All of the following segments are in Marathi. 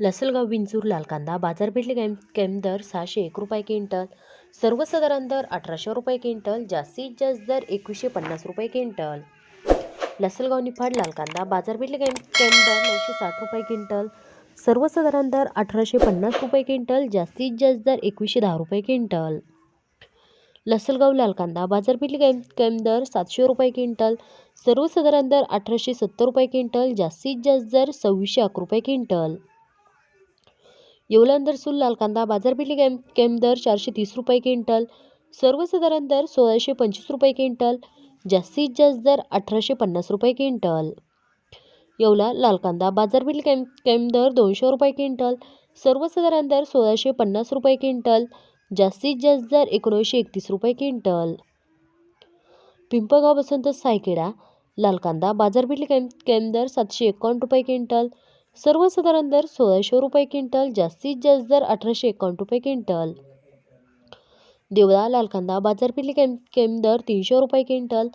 लसलगाव विंचूर लाल कांदा बाजारपेठले कॅम कॅम दर सहाशे एक रुपये क्विंटल. सर्वसाधारण दर अठराशे रुपये क्विंटल जास्तीत जास्त दर एकवीसशे पन्नास रुपये क्विंटल. लसलगाव निफाड लाल कांदा बाजारपेठले कॅम कॅम दर नऊशे साठ रुपये क्विंटल. सर्वसाधारण दर अठराशे पन्नास रुपये क्विंटल जास्तीत जास्त दर एकवीसशे दहा रुपये क्विंटल. लसलगाव लाल कांदा बाजारपेठले कॅम कॅम दर सातशे रुपये क्विंटल. सर्वसाधारण दर अठराशे सत्तर रुपये क्विंटल जास्तीत जास्त दर सव्वीसशे अकरा रुपये क्विंटल. येवलांदर सुल लाल कांदा बाजारपेठले कॅम कॅम दर चारशे तीस रुपये क्विंटल सर्वसाधारण दर सोळाशे पंचवीस रुपये क्विंटल जास्तीत जास्त दर अठराशे पन्नास रुपये क्विंटल. येवला लाल कांदा बाजारपेठ कॅम कॅम दर दोनशे रुपये क्विंटल सर्वसाधारण दर सोळाशे पन्नास रुपये क्विंटल जास्तीत जास्त दर एकोणीसशे एकतीस रुपये क्विंटल. पिंपळगाव बसंत सायखेडा लाल कांदा बाजारपेठ कॅम कॅम दर सातशे एकावन्न रुपये क्विंटल सर्वसाधारण दर सोळाशे रुपये क्विंटल जास्तीत जास्त दर अठराशे एकावन्न रुपये क्विंटल. देवळा लाल कांदा बाजारपेठ केम दर तीनशे रुपये क्विंटल.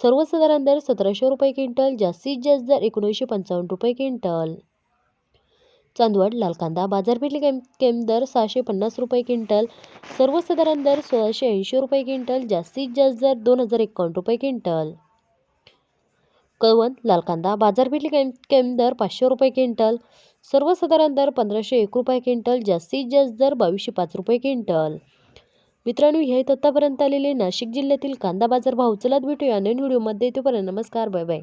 सर्वसाधारण दर सतराशे रुपये क्विंटल जास्तीत जास्त दर एकोणीसशे पंचावन्न रुपये क्विंटल. चांदवड लाल कांदा बाजारपेठ केम दर सहाशे पन्नास रुपये क्विंटल. सर्वसाधारण दर सोळाशे ऐंशी रुपये क्विंटल जास्तीत जास्त दर दोन हजार एकावन्न रुपये क्विंटल. कळवण लाल कांदा बाजारपेठ केम दर पाचशे रुपये क्विंटल. सर्वसाधारण दर पंधराशे एक रुपये क्विंटल जास्तीत जास्त दर बावीसशे पाच रुपये क्विंटल. मित्रांनो हे आहेत आत्तापर्यंत आलेले नाशिक जिल्ह्यातील कांदा बाजार भाव चलत भेटूया नवीन व्हिडिओमध्ये. तोपर्यंत नमस्कार बाय बाय.